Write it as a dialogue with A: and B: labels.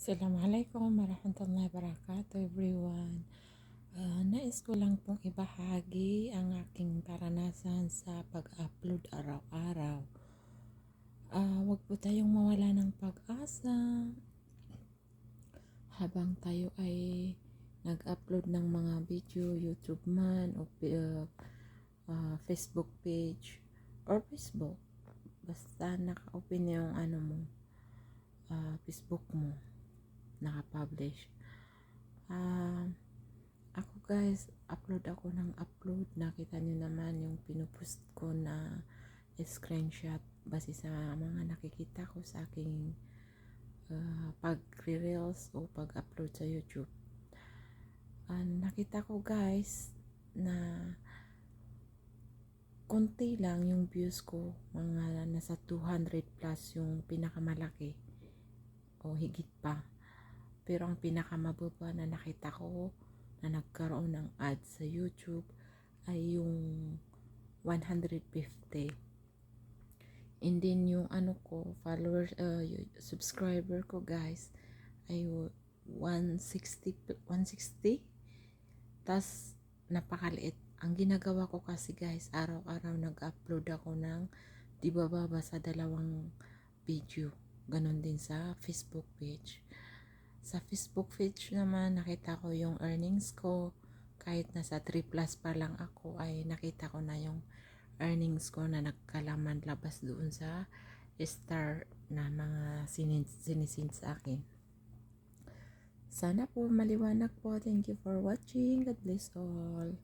A: Assalamualaikum warahmatullahi wabarakatuh everyone. Ah, nais ko lang pong ibahagi ang aking karanasan sa pag-upload araw-araw. Ah, wag po tayong mawala ng pag-asa habang tayo ay nag-upload ng mga video, YouTube man o uh, ah, Facebook page or Facebook. Basta naka-open yung ano mo, ah, Facebook mo naka-publish. Ah, ako guys, upload ako ng upload. Nakita niyo naman yung pinupost ko na screenshot base sa mga nakikita ko sa aking uh, pag-reels o pag-upload sa YouTube. Uh, nakita ko guys na konti lang yung views ko, mga nasa 200 plus yung pinakamalaki o higit pa. Pero ang pinakamababa na nakita ko na nagkaroon ng ads sa YouTube ay yung 150. And then yung ano ko, followers, uh, subscriber ko guys ay 160 160 tas napakaliit. Ang ginagawa ko kasi guys araw-araw nag-upload ako ng di bababa sa dalawang video. Ganon din sa Facebook page sa Facebook page naman, nakita ko yung earnings ko. Kahit nasa 3 plus pa lang ako, ay nakita ko na yung earnings ko na nagkalaman labas doon sa star na mga sinisin sa akin. Sana po maliwanag po. Thank you for watching. God bless all.